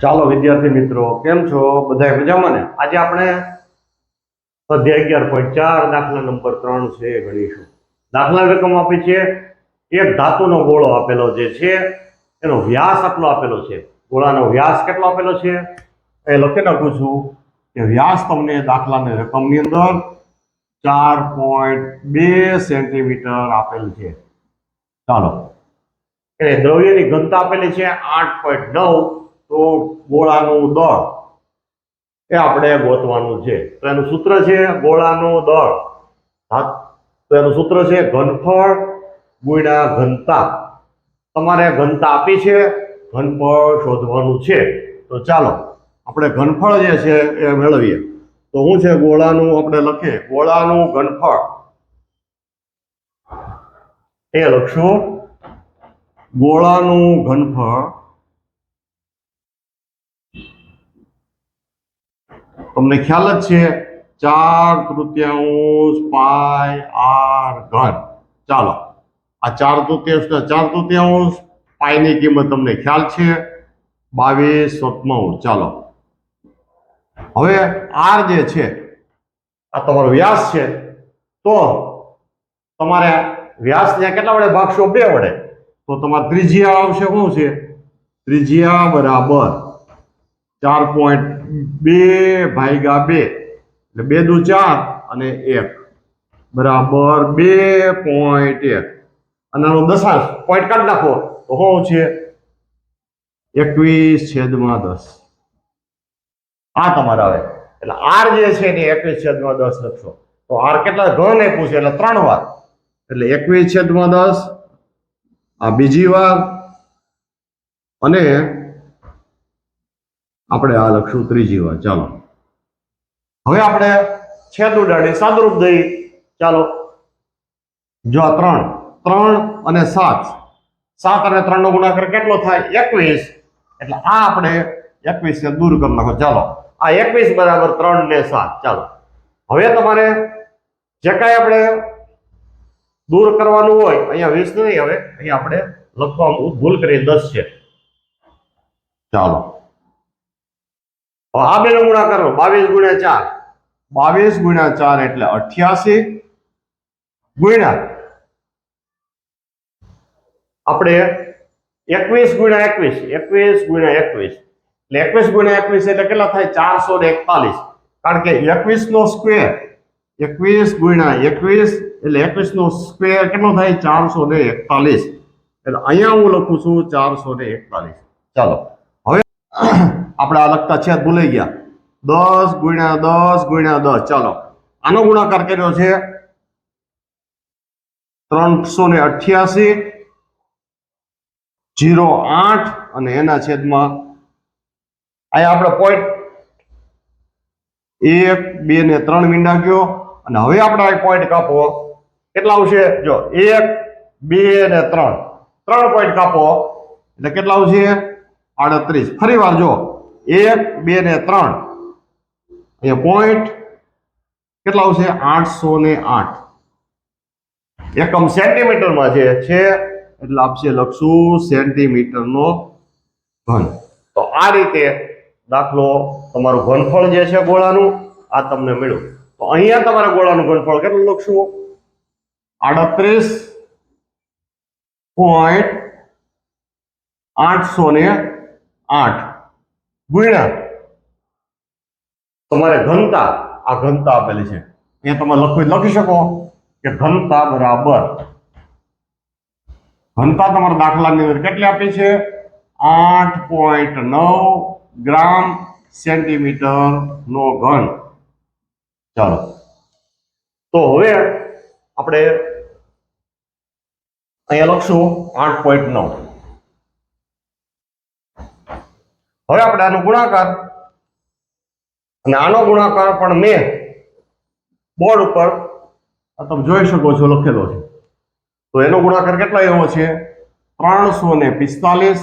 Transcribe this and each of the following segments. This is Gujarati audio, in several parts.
ચાલો વિદ્યાર્થી મિત્રો, કેમ છો? બધા મજામાં ને? આજે આપણે અધ્યાય અગિયાર પોઈન્ટ ચાર, દાખલા નંબર ત્રણ છે એ ગણીશું. દાખલા રકમ આપી છે. એક ધાતુનો ગોળો આપેલો જે છે, એનો વ્યાસ આટલો આપેલો છે. ગોળાનો વ્યાસ કેટલો આપેલો છે? એ લખી નાખું છું કે વ્યાસ તમને દાખલાની રકમની અંદર ચાર પોઈન્ટ બે સેન્ટીમીટર આપેલ છે. ચાલો. એટલે દ્રવ્યની ઘનતા આપેલી છે આઠ પોઈન્ટ નવ. તો ગોળાનું દળ. એ આપણે ગોતવાનું છે. તો એનું સૂત્ર છે ગોળાનું દળ. તો એનું સૂત્ર છે ઘનફળ ગુણ્યા ઘનતા. તમારે ઘનતા આપી છે, ઘનફળ શોધવાનું છે. તો ચાલો, આપણે ઘનફળ જે છે એ મેળવીએ. તો શું છે ગોળાનું? આપણે લખીએ. ગોળાનું ઘનફળ. એ લખશું. ગોળાનું ઘનફળ તમને ખ્યાલ જ છે, ચાર તૃતીયાંશ પાય આર ઘન. ચાલો, આ ચાર તૃતીયાંશના ચાર તૃતીયાંશ પાયની કિંમત તમને ખ્યાલ છે, બાવીસ સત્તાણું ચાલો, હવે આર જે છે, આ તમારો વ્યાસ છે, તો તમારે વ્યાસ ત્યાં કેટલા વડે? ભાગશો બે વડે. તો તમારે ત્રિજ્યા આવશે શું છે? ત્રિજ્યા બરાબર ચાર પોઈન્ટ બે ભાગ્યા બે. એટલે બે દુ ચાર અને એક. બરાબર બે પોઈન્ટ એક. અને આનો દશાંશ. પોઈન્ટ કાઢી નાખો. તો શું છે? એકવીસ છેદમાં દસ. આ તમારે આવે. એટલે આર જે છે એની એકવીસ છેદમાં દસ લખશો. તો આર કેટલા? ઘન આપ્યું છે એટલે ત્રણ વાર. એટલે એકવીસ છેદમાં દસ, આ બીજી વાર, અને આપણે આ લખશું ત્રીજી વાર. ચાલો. હવે આપણે છેદ ઉડાડી સાદરૂપ દઈ. ચાલો. જો આ ત્રણ. ત્રણ અને સાત. સાત અને ત્રણ નો ગુણાકાર કેટલો થાય? એકવીસ. એટલે આ આપણે એકવીસ ને દૂર કરી નાખો. ચાલો. આ એકવીસ બરાબર ત્રણ ને સાત. ચાલો. હવે તમારે જે કાંઈ આપણે દૂર કરવાનું હોય, અહીંયા વીસ નહીં હવે અહીંયા આપણે લખવાનું ભૂલ કરી દસ છે. ચાલો. આ બેનો ગુણાકાર કરો. બાવીસ ગુણ્યા ચાર. બાવીસ ગુણ્યા ચાર એટલે અઠ્યાસી ગુણ્યા. આપણે એકવીસ ગુણ્યા એકવીસ એકવીસ ગુણ્યા એકવીસ. એટલે એકવીસ ગુણ્યા એકવીસ એટલે કેટલા થાય? ચારસો ને એકતાલીસ. કારણ કે એકવીસ નો સ્ક્વેર એકવીસ ગુણ્યા એકવીસ એટલે એકવીસ નો સ્ક્વેર કેટલો થાય? ચારસો ને એકતાલીસ. એટલે અહીંયા હું લખું છું ચારસો ને એકતાલીસ. ચાલો. હવે આપણે આ લખતા છે ભૂલાઈ ગયા. દસ ગુણ્યા દસ ગુણ્યા દસ. ચાલો, આનો ગુણાકાર કર્યો છે ત્રણસો ને અઠ્યાસી, જીરો આઠ અને એના છેદમાં અહીંયા આપણે પોઈન્ટ એક, બે ને ત્રણ મીંડા ગયો અને હવે આપણે આ પોઈન્ટ કાપો. કેટલા આવશે? જો, એક, બે ને ત્રણ. ત્રણ પોઈન્ટ કાપો. એટલે કેટલા આવશે? આડત્રીસ. ફરી વાર જો એક, બે ને ત્રણ. અહીંયા પોઈન્ટ કેટલા આવશે? આઠસો ને આઠ. એકમ સેન્ટીમીટરમાં જે છે, એટલે આપશે લખશું, સેન્ટીમીટરનો ઘન. તો આ રીતે દાખલો તમારું ઘનફળ જે છે ગોળાનું, આ તમને મળ્યું. તો અહીંયા તમારા ગોળાનું ઘનફળ કેટલું લખશું? આડત્રીસ પોઈન્ટ આઠસો ને આઠ. ગુણ્યા. તમારે ઘનતા, આ ઘનતા આપેલી છે. અહીંયા તમે લખી લખી શકો કે ઘનતા બરાબર. ઘનતા તમારા દાખલાની અંદર કેટલી આપી છે? આઠ પોઈન્ટ નવ ગ્રામ સેન્ટીમીટર નો ઘન. ચાલો. તો હવે આપણે અહીંયા લખશું આઠ પોઈન્ટ નવ. હવે આપણે આનો ગુણાકાર અને આનો ગુણાકાર પણ મેં બોર્ડ ઉપર તમે જોઈ શકો છો લખેલો છે. તો એનો ગુણાકાર કેટલો એવો છે? ત્રણસો ને પિસ્તાલીસ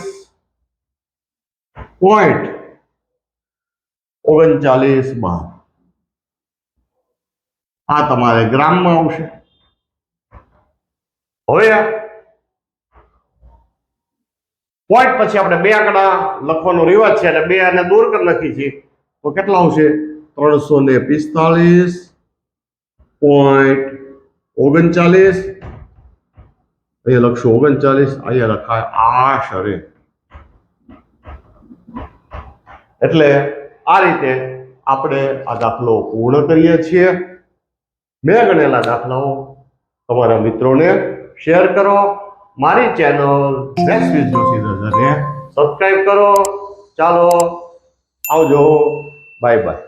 પોઈન્ટ ઓગણચાલીસ બાર. આ તમારે ગ્રામમાં આવશે. હવે પોઈન્ટ પછી આપણે બે આંકડા લખવાનો રિવાજ છે એટલે બે આને દૂર કરી લખી છીએ તો કેટલા આવશે? ત્રણસો ને પિસ્તાલીસ પોઈન્ટ ઓગણચાલીસ. અહીંયા લખશું ઓગણચાલીસ, અહીંયા લખાય આશરે એટલે આ રીતે આપણે આ દાખલો પૂર્ણ કરીએ છીએ. મેં ગણેલા દાખલાઓ તમારા મિત્રોને શેર કરો. મારી ચેનલ નેક્સ્ટ વિથ જોશી દાદાને સબસ્ક્રાઇબ કરો. ચાલો. આવજો. Bye bye